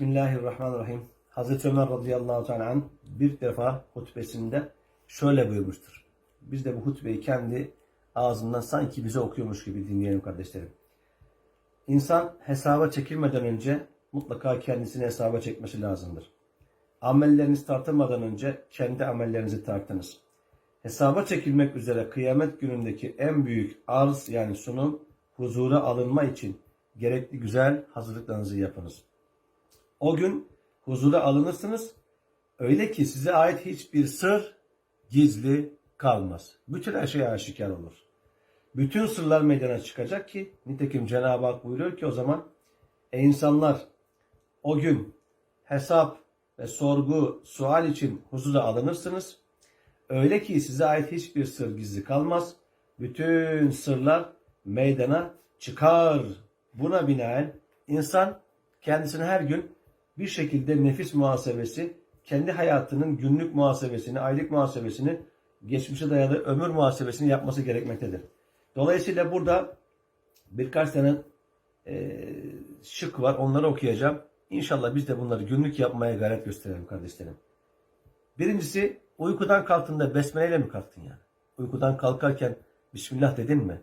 Bismillahirrahmanirrahim. Hazreti Ömer radıyallahu teala bir defa hutbesinde şöyle buyurmuştur. Biz de bu hutbeyi kendi ağzından sanki bize okuyormuş gibi dinleyelim kardeşlerim. İnsan hesaba çekilmeden önce mutlaka kendisini hesaba çekmesi lazımdır. Amelleriniz tartılmadan önce kendi amellerinizi tartınız. Hesaba çekilmek üzere kıyamet günündeki en büyük arz yani sunum huzura alınma için gerekli güzel hazırlıklarınızı yapınız. O gün huzura alınırsınız. Öyle ki size ait hiçbir sır gizli kalmaz. Bütün her şey aşikar olur. Bütün sırlar meydana çıkacak ki nitekim Cenab-ı Hak buyuruyor ki o zaman ey insanlar o gün hesap ve sorgu, sual için huzura alınırsınız. Öyle ki size ait hiçbir sır gizli kalmaz. Bütün sırlar meydana çıkar. Buna binaen insan kendisine her gün bir şekilde nefis muhasebesi, kendi hayatının günlük muhasebesini, aylık muhasebesini, geçmişe dayalı ömür muhasebesini yapması gerekmektedir. Dolayısıyla burada birkaç tane e, şık var. Onları okuyacağım. İnşallah biz de bunları günlük yapmaya gayret gösterelim kardeşlerim. Birincisi uykudan kalktığında besmeleyle mi kalktın yani? Uykudan kalkarken Bismillah dedin mi?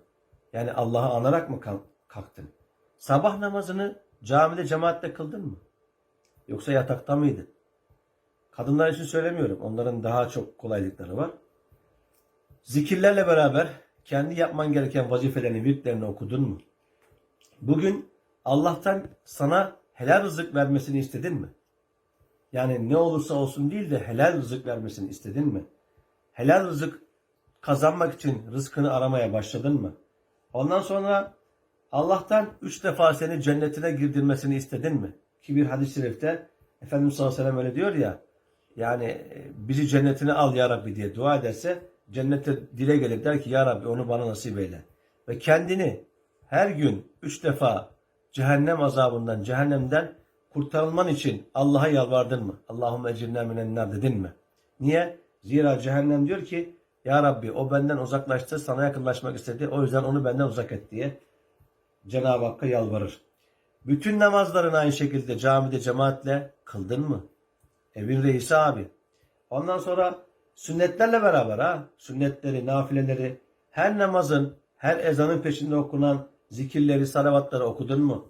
Yani Allah'ı anarak mı kalk- kalktın? Sabah namazını camide cemaatle kıldın mı? Yoksa yatakta mıydın? Kadınlar için söylemiyorum. Onların daha çok kolaylıkları var. Zikirlerle beraber kendi yapman gereken vazifelerini, virtlerini okudun mu? Bugün Allah'tan sana helal rızık vermesini istedin mi? Yani ne olursa olsun değil de helal rızık vermesini istedin mi? Helal rızık kazanmak için rızkını aramaya başladın mı? Ondan sonra Allah'tan üç defa seni cennetine girdirmesini istedin mi? Ki bir hadis-i şerifte Efendimiz sallallahu aleyhi ve sellem öyle diyor ya yani e, bizi cennetine al ya Rabbi diye dua ederse cennette dile gelip der ki ya Rabbi onu bana nasip eyle. Ve kendini her gün üç defa cehennem azabından, cehennemden kurtarılman için Allah'a yalvardın mı? Allahümme ecirne minennar dedin mi? Niye? Zira cehennem diyor ki ya Rabbi o benden uzaklaştı, sana yakınlaşmak istedi. O yüzden onu benden uzak et diye Cenab-ı Hakk'a yalvarır. Bütün namazlarını aynı şekilde camide cemaatle kıldın mı? Evin reisi abi. Ondan sonra sünnetlerle beraber ha, sünnetleri, nafileleri, her namazın, her ezanın peşinde okunan zikirleri, salavatları okudun mu?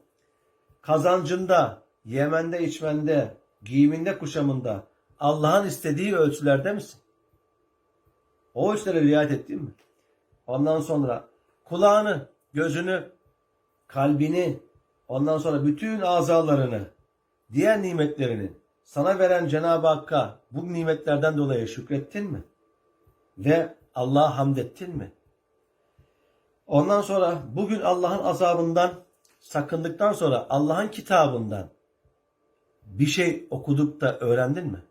Kazancında, yemende, içmende, giyiminde, kuşamında Allah'ın istediği ölçülerde misin? O ölçülere riayet ettin mi? Ondan sonra kulağını, gözünü, kalbini, ondan sonra bütün azalarını, diğer nimetlerini sana veren Cenab-ı Hakk'a bu nimetlerden dolayı şükrettin mi? Ve Allah'a hamd ettin mi? Ondan sonra bugün Allah'ın azabından sakındıktan sonra Allah'ın kitabından bir şey okuduk da öğrendin mi?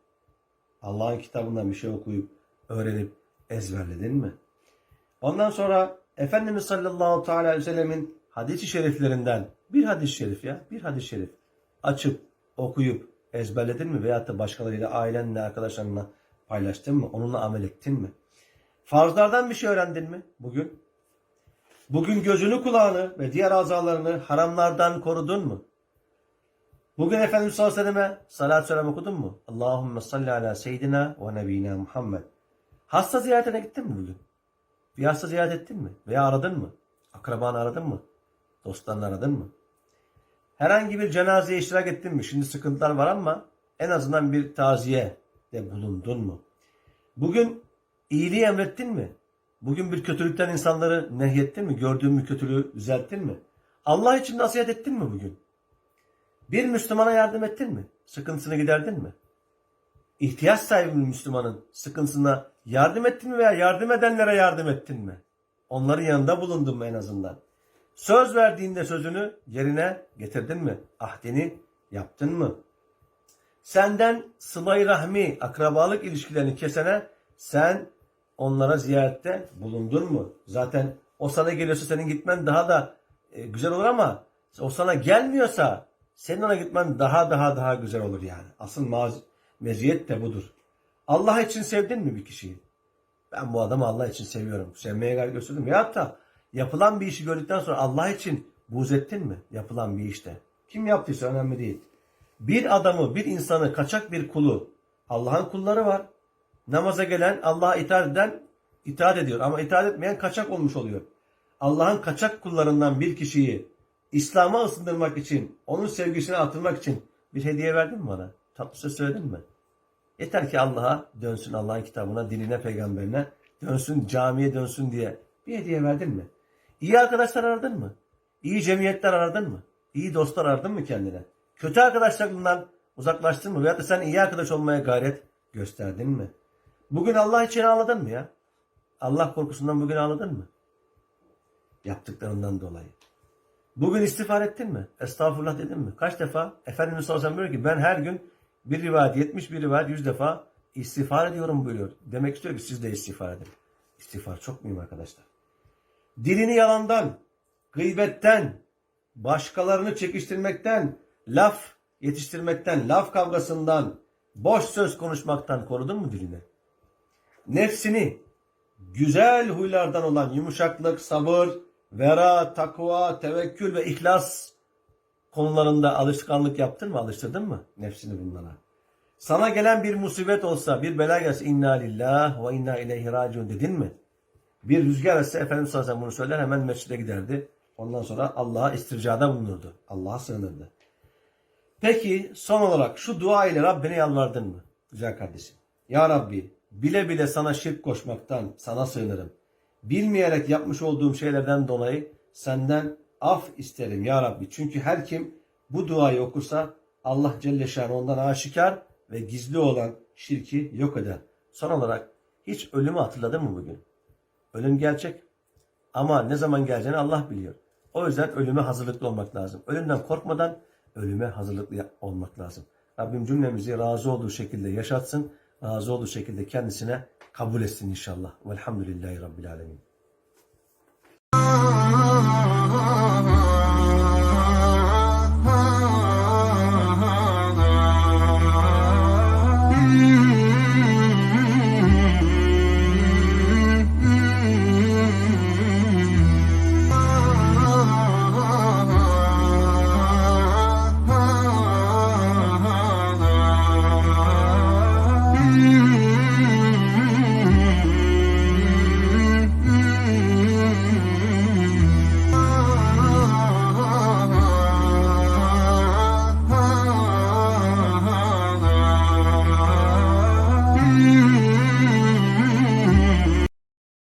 Allah'ın kitabından bir şey okuyup öğrenip ezberledin mi? Ondan sonra Efendimiz sallallahu aleyhi ve sellemin hadis-i şeriflerinden bir hadis-i şerif ya bir hadis-i şerif açıp okuyup ezberledin mi? Veyahut da başkalarıyla ailenle arkadaşlarınla paylaştın mı? Onunla amel ettin mi? Farzlardan bir şey öğrendin mi bugün? Bugün gözünü kulağını ve diğer azalarını haramlardan korudun mu? Bugün Efendimiz sallallahu aleyhi ve selleme salat selam okudun mu? Allahümme salli ala seyyidina ve nebina Muhammed. Hasta ziyaretine gittin mi bugün? Bir hasta ziyaret ettin mi? Veya aradın mı? Akrabanı aradın mı? Dostlarını aradın mı? Herhangi bir cenazeye iştirak ettin mi? Şimdi sıkıntılar var ama en azından bir taziye de bulundun mu? Bugün iyiliği emrettin mi? Bugün bir kötülükten insanları nehyettin mi? Gördüğün bir kötülüğü düzelttin mi? Allah için nasihat ettin mi bugün? Bir Müslümana yardım ettin mi? Sıkıntısını giderdin mi? İhtiyaç sahibi bir Müslümanın sıkıntısına yardım ettin mi veya yardım edenlere yardım ettin mi? Onların yanında bulundun mu en azından? Söz verdiğinde sözünü yerine getirdin mi? Ahdini yaptın mı? Senden sıla rahmi, akrabalık ilişkilerini kesene sen onlara ziyarette bulundun mu? Zaten o sana geliyorsa senin gitmen daha da e, güzel olur ama o sana gelmiyorsa senin ona gitmen daha daha daha güzel olur yani. Asıl maz- meziyet de budur. Allah için sevdin mi bir kişiyi? Ben bu adamı Allah için seviyorum. Sevmeye gayret gösterdim. Ya da yapılan bir işi gördükten sonra Allah için buğz ettin mi? Yapılan bir işte. Kim yaptıysa önemli değil. Bir adamı, bir insanı, kaçak bir kulu, Allah'ın kulları var. Namaza gelen, Allah'a itaat eden itaat ediyor. Ama itaat etmeyen kaçak olmuş oluyor. Allah'ın kaçak kullarından bir kişiyi İslam'a ısındırmak için, onun sevgisine atılmak için bir hediye verdin mi bana? Tatlı söz söyledin mi? Yeter ki Allah'a dönsün, Allah'ın kitabına, dinine, peygamberine dönsün, camiye dönsün diye bir hediye verdin mi? İyi arkadaşlar aradın mı? İyi cemiyetler aradın mı? İyi dostlar aradın mı kendine? Kötü arkadaşlarından uzaklaştın mı? Veyahut da sen iyi arkadaş olmaya gayret gösterdin mi? Bugün Allah için ağladın mı ya? Allah korkusundan bugün ağladın mı? Yaptıklarından dolayı. Bugün istiğfar ettin mi? Estağfurullah dedin mi? Kaç defa? Efendimiz sallallahu aleyhi ve sellem diyor ki ben her gün bir rivayet 70 bir rivayet 100 defa istiğfar ediyorum buyuruyor. Demek istiyor ki siz de istiğfar edin. İstiğfar çok mühim arkadaşlar. Dilini yalandan, gıybetten, başkalarını çekiştirmekten, laf yetiştirmekten, laf kavgasından, boş söz konuşmaktan korudun mu dilini? Nefsini güzel huylardan olan yumuşaklık, sabır, vera, takva, tevekkül ve ihlas konularında alışkanlık yaptın mı, alıştırdın mı nefsini bunlara? Sana gelen bir musibet olsa, bir bela gelse inna lillah ve inna ileyhi raciun dedin mi? Bir rüzgar etse Efendimiz sallallahu bunu söyler hemen mescide giderdi. Ondan sonra Allah'a istircada bulunurdu. Allah'a sığınırdı. Peki son olarak şu dua ile Rabbine yalvardın mı? Güzel kardeşim. Ya Rabbi bile bile sana şirk koşmaktan sana sığınırım. Bilmeyerek yapmış olduğum şeylerden dolayı senden af isterim ya Rabbi. Çünkü her kim bu duayı okursa Allah Celle Şanı ondan aşikar ve gizli olan şirki yok eder. Son olarak hiç ölümü hatırladın mı bugün? Ölüm gerçek. Ama ne zaman geleceğini Allah biliyor. O yüzden ölüme hazırlıklı olmak lazım. Ölümden korkmadan ölüme hazırlıklı olmak lazım. Rabbim cümlemizi razı olduğu şekilde yaşatsın. Razı olduğu şekilde kendisine kabul etsin inşallah. Velhamdülillahi Rabbil Alemin.